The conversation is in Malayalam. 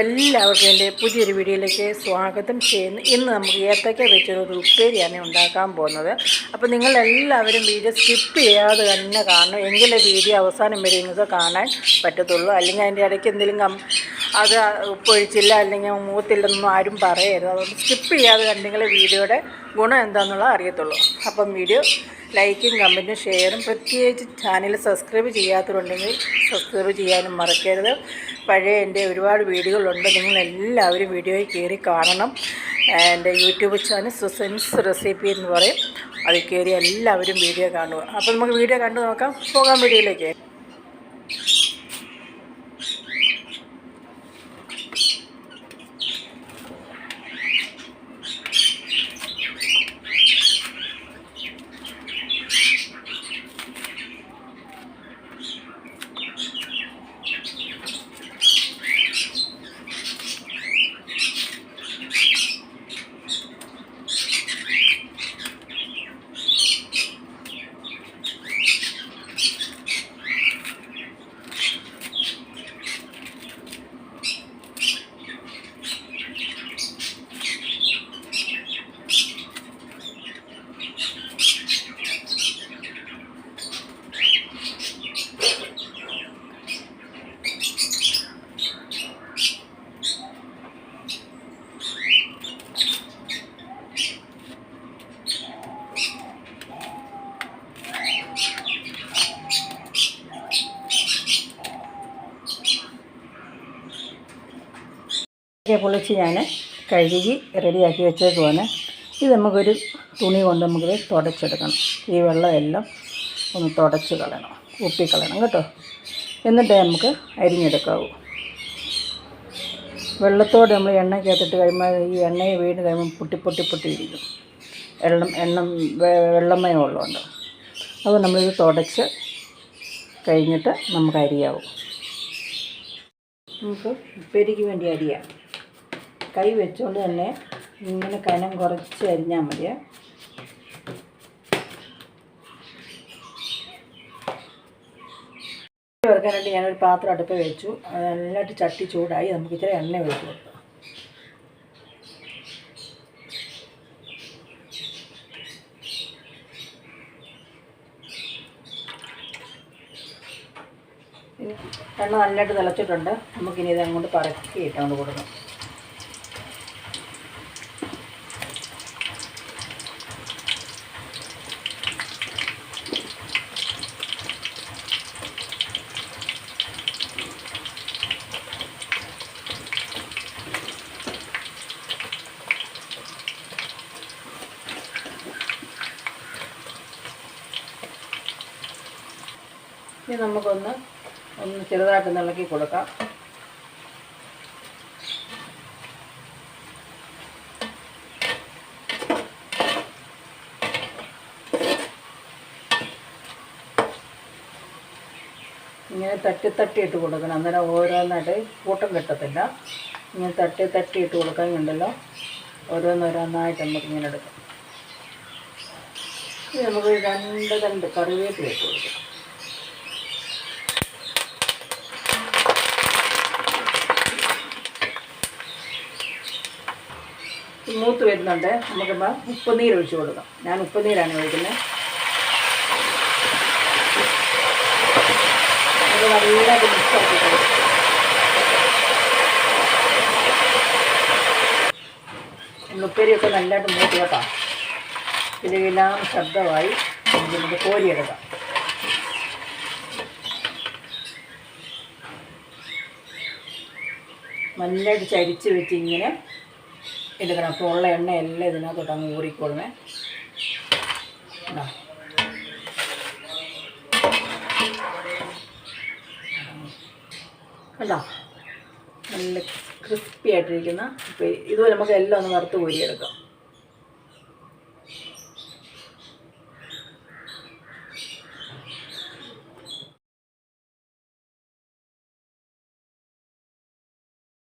എല്ലാവർക്കും എന്റെ പുതിയൊരു വീഡിയോയിലേക്ക് സ്വാഗതം ചെയ്യുന്നു. ഇന്ന് നമുക്ക് ഏത്തക്ക വെച്ചൊരു ഉപ്പേരിയാണ് ഉണ്ടാക്കാൻ പോകുന്നത്. അപ്പോൾ നിങ്ങളെല്ലാവരും വീഡിയോ സ്കിപ്പ് ചെയ്യാതെ തന്നെ കാണണം. എങ്കിലേ വീഡിയോ അവസാനം വരെ നിങ്ങൾക്ക് കാണാൻ പറ്റത്തുള്ളൂ. അല്ലെങ്കിൽ അതിന്റെ ഇടയ്ക്ക് എന്തെങ്കിലും അത് ഉപ്പൊഴിച്ചില്ല അല്ലെങ്കിൽ മൂത്തില്ലെന്നൊന്നും ആരും പറയരുത്. അതുകൊണ്ട് സ്കിപ്പ് ചെയ്യാതെ കണ്ടെങ്കിലേ വീഡിയോയുടെ ഗുണം എന്താണെന്നുള്ളത് അറിയത്തുള്ളൂ. അപ്പം വീഡിയോ ലൈക്കും കമന്റും ഷെയറും പ്രത്യേകിച്ച് ചാനൽ സബ്സ്ക്രൈബ് ചെയ്യാത്തവരുണ്ടെങ്കിൽ സബ്സ്ക്രൈബ് ചെയ്യാനും മറക്കരുത്. പഴയ എന്റെ ഒരുപാട് വീഡിയോകളുണ്ട്. നിങ്ങൾ എല്ലാവരും വീഡിയോയിൽ കയറി കാണണം. എന്റെ യൂട്യൂബ് ചാനൽ സുസെൻസ് റെസിപ്പി എന്ന് പറയും. അതിൽ കയറി എല്ലാവരും വീഡിയോ കാണുക. അപ്പോൾ നമുക്ക് വീഡിയോ കണ്ടു നോക്കാം. പോകാൻ വീഡിയോയിലേക്ക്. ഒക്കെ പൊളിച്ച് ഞാൻ കഴുകി റെഡിയാക്കി വെച്ചേക്കുവാണ്. ഇത് നമുക്കൊരു തുണി കൊണ്ട് നമുക്കിത് തുടച്ചെടുക്കണം. ഈ വെള്ളമെല്ലാം ഒന്ന് തുടച്ച് കളയണം ഉപ്പിക്കളയണം കേട്ടോ. എന്നിട്ടേ നമുക്ക് അരിഞ്ഞെടുക്കാവൂ. വെള്ളത്തോടെ നമ്മൾ എണ്ണയ്ക്കകത്തിട്ട് കഴിയുമ്പോൾ ഈ എണ്ണയെ വീണ് കഴിയുമ്പോൾ പൊട്ടി പൊട്ടി പൊട്ടി ഇരിക്കും വെള്ളം എണ്ണ വെള്ളമയം ഉള്ളതുകൊണ്ട് അത് നമ്മളിത് തുടച്ച് കഴിഞ്ഞിട്ട് നമുക്ക് അരിയാവും. നമുക്ക് ഉപ്പേരിക്ക് വേണ്ടി അരിയാം. കൈ വെച്ചുകൊണ്ട് തന്നെ ഇങ്ങനെ കനം കുറച്ച് അരിഞ്ഞാൽ മതിയേ വെറുക്കാനായിട്ട് ഞാനൊരു പാത്രം അടുപ്പ് വെച്ചു. നല്ലതായിട്ട് ചട്ടി ചൂടായി. നമുക്ക് ഇച്ചിരി എണ്ണ വെച്ചു കൊടുക്കാം. എണ്ണ നല്ലതായിട്ട് തിളച്ചിട്ടുണ്ട്. നമുക്കിനി ഇത് അങ്ങോട്ട് പറക്കി ഇട്ടുകൊണ്ട് കൊടുക്കാം. ഇനി നമുക്കൊന്ന് ഒന്ന് ചെറുതായിട്ട് ഇളക്കി കൊടുക്കാം. ഇങ്ങനെ തട്ടി തട്ടി ഇട്ട് കൊടുക്കണം. അന്നേരം ഓരോന്നായിട്ട് കൂട്ടം കിട്ടത്തില്ല. ഇങ്ങനെ തട്ടി തട്ടി ഇട്ട് കൊടുക്കാൻ ഉണ്ടല്ലോ ഓരോന്നോരോന്നായിട്ട് നമുക്ക് ഇങ്ങനെ എടുക്കാം. നമുക്ക് രണ്ട് രണ്ട് കറിവേപ്പില ഇട്ട് കൊടുക്കാം. മൂത്ത് വരുന്നുണ്ട്. നമുക്കിപ്പോൾ ഉപ്പുനീര് ഒഴിച്ച് കൊടുക്കാം. ഞാൻ ഉപ്പുനീരാണ് ഒഴിക്കുന്നത്. അത് എല്ലാം ഉപ്പേരിയൊക്കെ നല്ലതായിട്ട് മൂത്ത് കേട്ടോ. ഇതിലെല്ലാം ശബ്ദമായി നമുക്ക് നമുക്ക് കോരിയെടുക്കാം. നല്ലതായിട്ട് ചരിച്ച് വെച്ച് ഇങ്ങനെ എടുക്കണം. അപ്പോൾ ഉള്ള എണ്ണ എല്ലാം ഇതിനകത്തോട്ട് അങ്ങ് ഊറിക്കൊള്ളണേ. കണ്ടോ? നല്ല ക്രിസ്പി ആയിട്ടിരിക്കുന്ന ഇതുപോലെ നമുക്ക് എല്ലാം ഒന്ന് വറുത്ത് കോരിയെടുക്കാം.